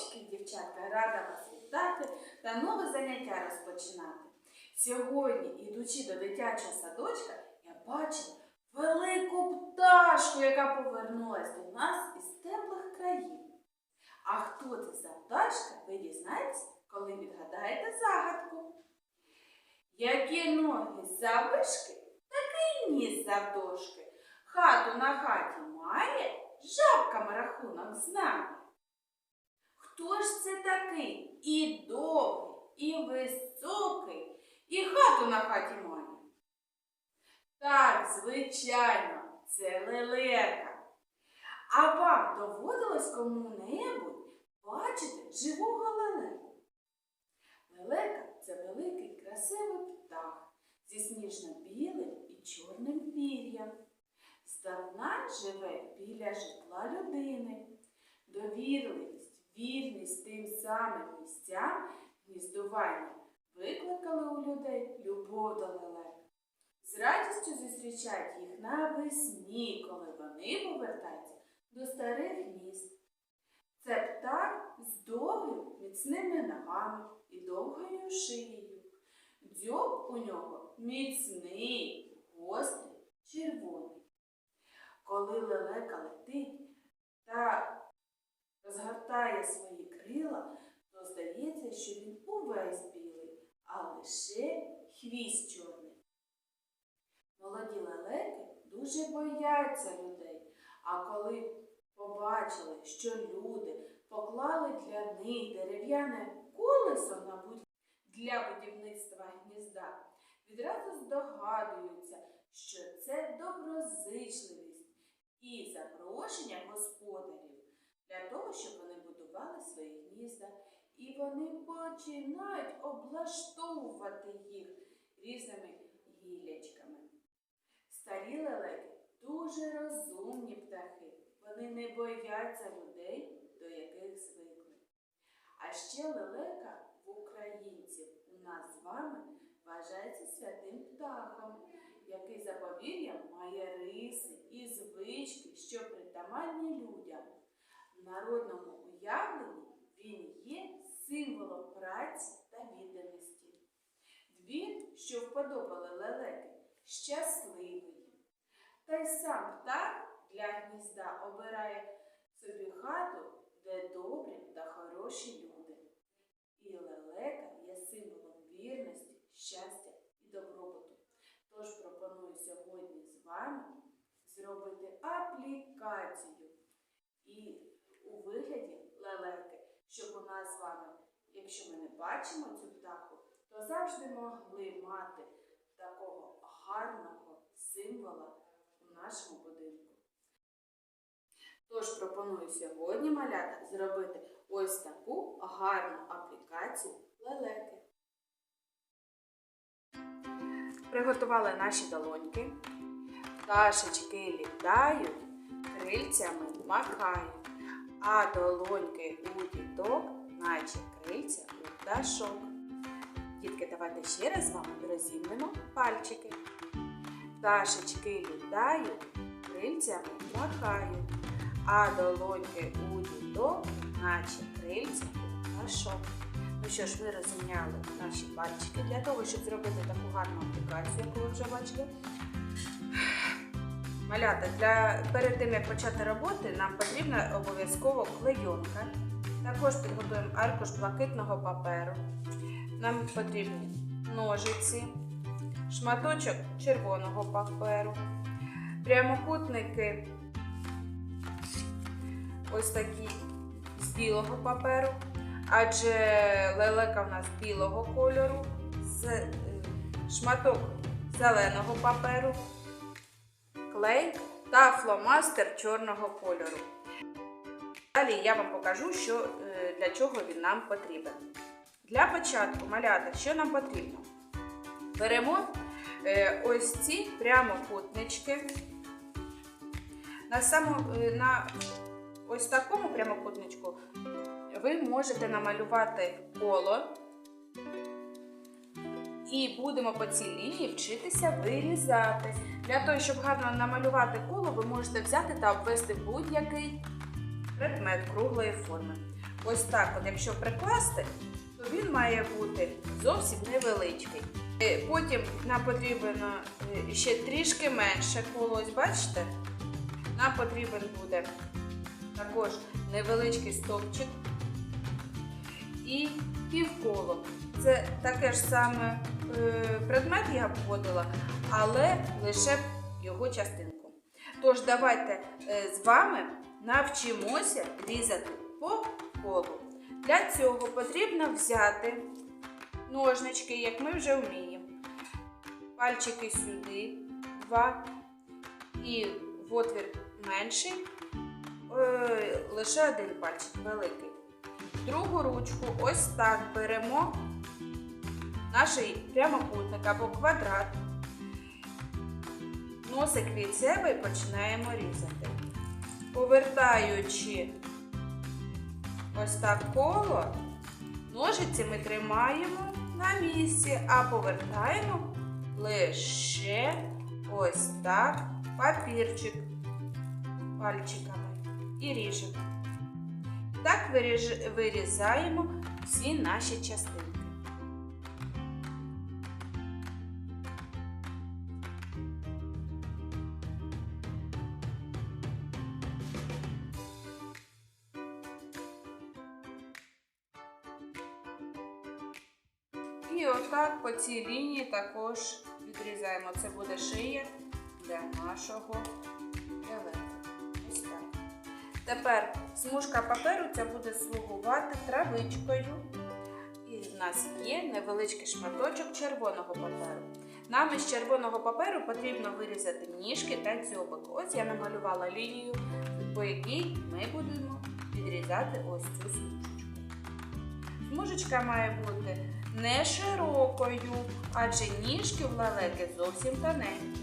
хлопчики, дівчатка, рада вас вітати та нове заняття розпочинати. Сьогодні, ідучи до дитячого садочка, я бачила велику пташку, яка повернулась до нас із теплих країв. А хто це за пташка, ви дізнаєтесь, коли відгадаєте загадку. Які ноги завишки, такий ніс завдовжки. Хату на хаті має, жабками рахунок знає. Хто ж це такий і довгий, і високий, і хату на хаті має? Так, звичайно, це лелека. А вам доводилось кому-небудь бачити живого лелеку? Лелека це великий красивий птах зі сніжно-білим і чорним пір'ям. Здавна живе біля житла людини. Довірливість, вірність тим самим місцям гніздування викликали у людей любов до лелек. З радістю зустрічають їх навесні, коли вони повертаються до старих гнізд. Це птах з довгими міцними ногами і довгою шиєю. Дзьоб у нього міцний, гострий, червоний. Коли лелека летить та розгортає свої крила, то здається, що він увесь білий, а лише хвіст чорний. Молоді лелеки дуже бояться людей, а коли побачили, що люди поклали для них дерев'яне колесо на для будівництва гнізда, відразу здогадуються, що це доброзичливість і запрошення господарів для того, щоб вони будували свої гнізда, і вони починають облаштовувати їх різними гілячками. Старі лелеки дуже розумні птахи. Вони не бояться людей, до яких звикли. А ще лелека в українців у нас з вами вважається святим птахом, який за повір'ям має риси і звички, що притаманні людям. Народному уявленні він є символом праці та відданості. Двір, що вподобали лелеки, щасливий. Та й сам птах для гнізда обирає собі хату, де добрі та хороші люди. І лелека є символом вірності, щастя і добробуту. Тож пропоную сьогодні з вами зробити аплікацію і у вигляді лелеки, щоб у нас з вами, якщо ми не бачимо цю птаху, то завжди могли мати такого гарного символа у нашому будинку. Тож пропоную сьогодні малята зробити ось таку гарну аплікацію лелеки. Приготували наші долоньки. Пташечки літають, крильцями махають, а долоньки у діток, наче крильця у пташок. Дітки, давайте ще раз з вами розімнемо пальчики. Пташечки літають, крильцями махають, а долоньки у діток, наче крильця у пташок. Ну що ж, ми розімняли наші пальчики для того, щоб зробити таку гарну аплікацію, яку ви вже бачили. Малята, для, перед тим як почати роботи, нам потрібна обов'язково клейонка. Також підготуємо аркуш блакитного паперу. Нам потрібні ножиці, шматочок червоного паперу, прямокутники ось такі з білого паперу, адже лелека в нас білого кольору, е, шматок зеленого паперу, клей та фломастер чорного кольору. Далі я вам покажу, що, е, для чого він нам потрібен. Для початку малята, що нам потрібно? Беремо е, ось ці прямокутнички. На, само, е, на ось такому прямокутничку ви можете намалювати коло. І будемо по цій лінії вчитися вирізати. Для того, щоб гарно намалювати коло, ви можете взяти та обвести будь-який предмет круглої форми. ось так, от якщо прикласти, то він має бути зовсім невеличкий. Е, Потім нам потрібно е, ще трішки менше коло, ось бачите? Нам потрібен буде також невеличкий стовпчик і півколо. Це таке ж саме предмет я вводила, але лише його частинку. Тож давайте е, з вами навчимося різати по колу. Для цього потрібно взяти ножнички, як ми вже вміємо. Пальчики сюди, два, і в отвір менший, е, лише один пальчик великий. Другу ручку ось так беремо наш прямокутник або квадрат. Носик від себе починаємо різати. Повертаючи ось так коло, ножиці ми тримаємо на місці, а повертаємо лише ось так папірчик пальчиками і ріжемо. Так вирізаємо всі наші частинки. І отак по цій лінії також відрізаємо. Це буде шия для нашого елементу. Тепер смужка паперу ця буде слугувати травичкою. І в нас є невеличкий шматочок червоного паперу. Нам із червоного паперу потрібно вирізати ніжки та дзьобик. Ось я намалювала лінію, по якій ми будемо відрізати ось цю смужечку. Смужечка має бути не широкою, адже ніжки в лелеки зовсім тоненькі.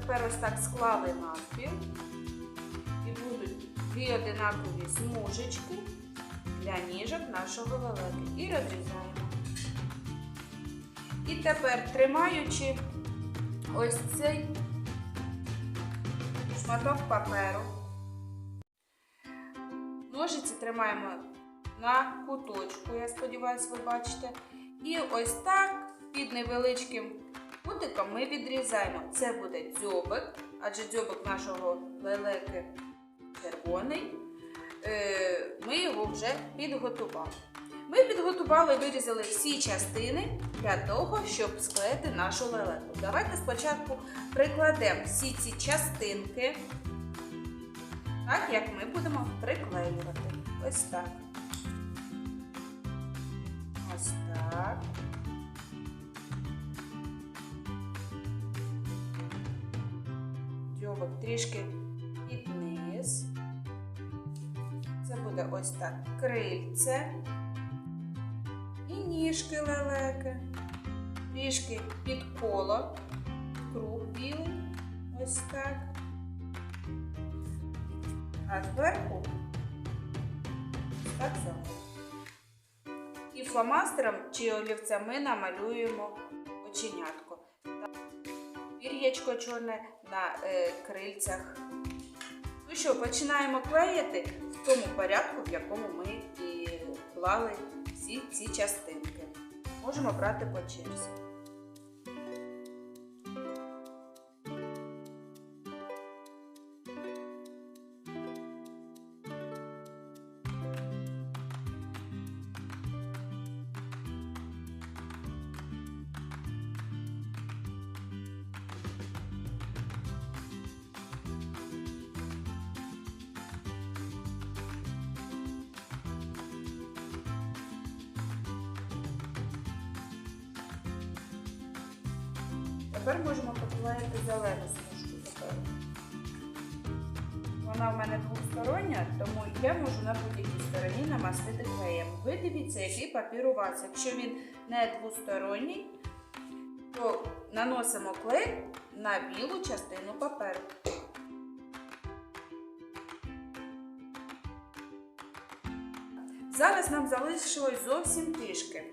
Тепер ось так склали навпіл і будуть дві одинакові смужечки для ніжок нашого лелеки. І розрізаємо. І тепер, тримаючи ось цей шматок паперу, ножиці тримаємо на куточку, я сподіваюся, ви бачите. І ось так під невеличким кутиком ми відрізаємо. Це буде дзьобик, адже дзьобик нашого лелеки червоний. Е, Ми його вже підготували. Ми підготували, вирізали всі частини для того, щоб склеїти нашу лелеку. Давайте спочатку прикладемо всі ці частинки, так як ми будемо приклеювати. Ось так. Ось так. Дзьобик трішки під низ. Це буде ось так крильце і ніжки лелеки. Трішки під коло, круг білий. Ось так. А зверху так само. Фломастером чи олівцем ми намалюємо оченятко. Пір'ячко чорне на е, крильцях. Ну що, починаємо клеїти в тому порядку, в якому ми і клали всі ці частинки. Можемо брати по черзі. Тепер можемо поклеїти зелену смужку тепер. Вона в мене двостороння, тому я можу на будь-якій стороні намастити клеєм. Ви дивіться, який папір у вас. Якщо він не двосторонній, то наносимо клей на білу частину паперу. Зараз нам залишилось зовсім трішки.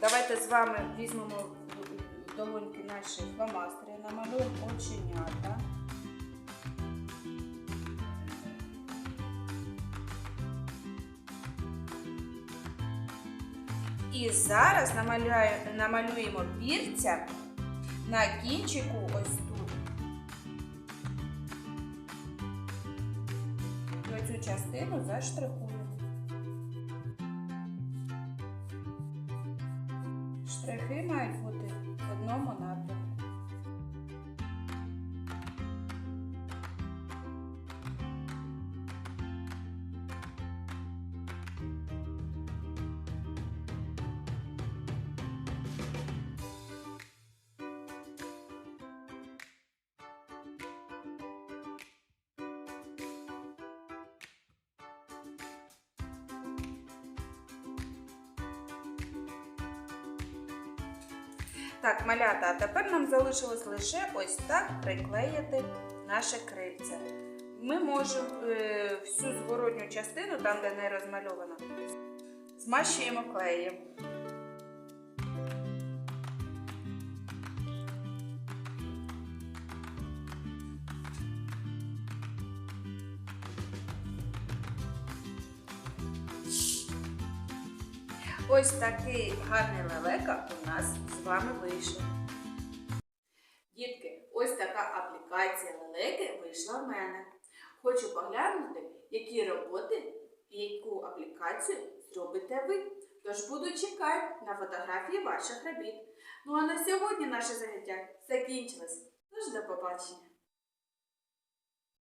Давайте з вами візьмемо долоньки наші фломастери, намалюємо оченята. І зараз намалюємо пірця на кінчику ось тут. І оцю частину заштрихуємо. Так, малята, а тепер нам залишилось лише ось так приклеїти наше крильце. Ми можемо е, всю зворотню частину, там де не розмальовано, змащуємо клеєм. Ось такий гарний лелека у нас з вами вийшов. Дітки, ось така аплікація лелеки вийшла в мене. Хочу поглянути, які роботи і яку аплікацію зробите ви. Тож буду чекати на фотографії ваших робіт. Ну а на сьогодні наше заняття закінчилось. Тож до побачення!